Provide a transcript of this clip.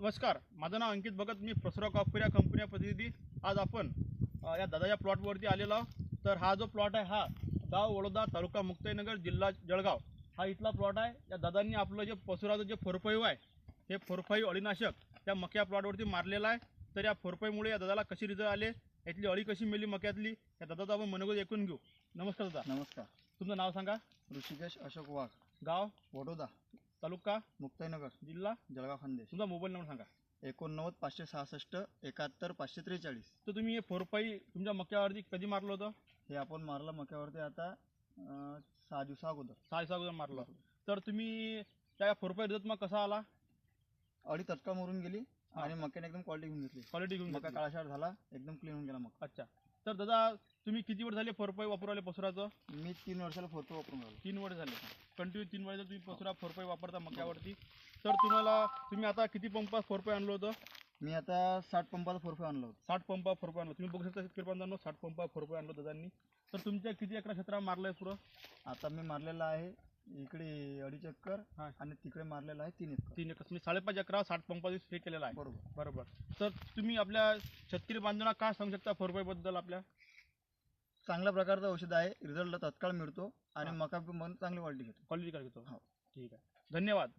नमस्कार माझं नाव अंकित भगत मी प्रसरा कॉपर या कंपनी प्रतिनिधी. आज आपण या दादाच्या प्लॉटवरती आलेलो आहोत. तर हा जो प्लॉट आहे हा गाव वडोदा तालुका मुक्ताईनगर जिल्हा जळगाव. हा इथला प्लॉट आहे. या दादांनी आपलं जे पसुराचं जे फोरफाईव आहे हे फोरफाईव अळीनाशक त्या मक्या प्लॉटवरती मारलेलं आहे. तर या फोरफाईमुळे या दादाला कशी रिझल्ट आले यातली अळी कशी मिळली मक्यातली या दादाचा आपण मनोगत ऐकून घेऊ. नमस्कार दादा. नमस्कार. तुमचं नाव सांगा. ऋषिकेश अशोक वाघ. गाव? वडोदा तालुका? मुक्ताईनगर. जिल्हा? जळगाव खानदेश तुमचा मोबाईल नंबर सांगा. एकोणनव्वद पाचशे सहासष्ट एकाहत्तर पाचशे त्रेचाळीस. तर तुम्ही हे फोरफाई तुमच्या मक्यावरती कधी मारलं होतं? हे आपण मारलं मक्यावरती आता अं, सहा दिवसा अगोदर. सहा दिवसा अगोदर मारलं. तर तुम्ही त्या फोरफाई रिझल्ट मग कसा आला? अडी तटका मरून गेली. आणि मक्याने एकदम क्वालिटी घेऊन घेतली. क्वालिटी घेऊन मका घेतली. काळाशार झाला एकदम क्लीन होऊन गेला मग अच्छा. तर दादा तुम्ही किती वर्ष झाले फोरफाई वापरू आले पसुराचं? मी तीन वर्षाला फोटो वापरून राहिलो. तीन वर्ष झाले. कंटिन्यू तीन वर्ष तुम्ही पसुरा फोरफाई वापरता मक्यावरती. तर तुम्हाला तुम्ही आता किती पंपा फोरफाई आणलं होतं? मी आता साठ पंपाचा फोरफे आणलं होतं. साठ पंपा फोरफाई आणलं तुम्ही बघू शकता बांधवांनो साठ पंपा फोरफाई आणलं दादांनी तर तुमच्या किती अकरा क्षेत्रात मारलं आहे पुरं? आता मी मारलेला आहे इकडे अडीच एकर हा. आणि तिकडे मारलेला आहे तीन एकर. तीन एकर. तुम्ही साडेपाच अकरा साठ पंपा हे केलेलं आहे. बरोबर. बरोबर. तर तुम्ही आपल्या शेतकरी बांधवांना काय सांगू शकता फोरफाईबद्दल आपल्या? चांगल्या प्रकारचं औषध आहे रिझल्ट तत्काळ मिळतो आणि. मका पण चांगली क्वालिटी घेतो क्वालिटी काय घेतो हो. ठीक आहे धन्यवाद